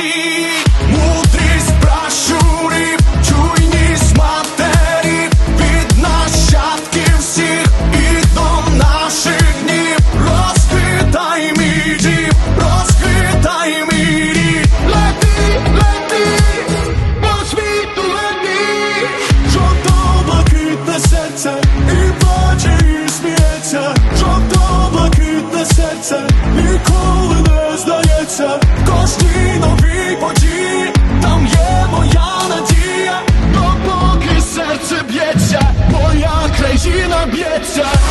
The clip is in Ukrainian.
світі, мудрість пращурів, чуйність матерів від нащадків всіх і до наших днів. Розквітай мій дім, розквітай мій лети, лети, по світу лети, жовто блакитне серце, і плаче, сміється, жовто блакитне серце, ніколи не здається. kobieta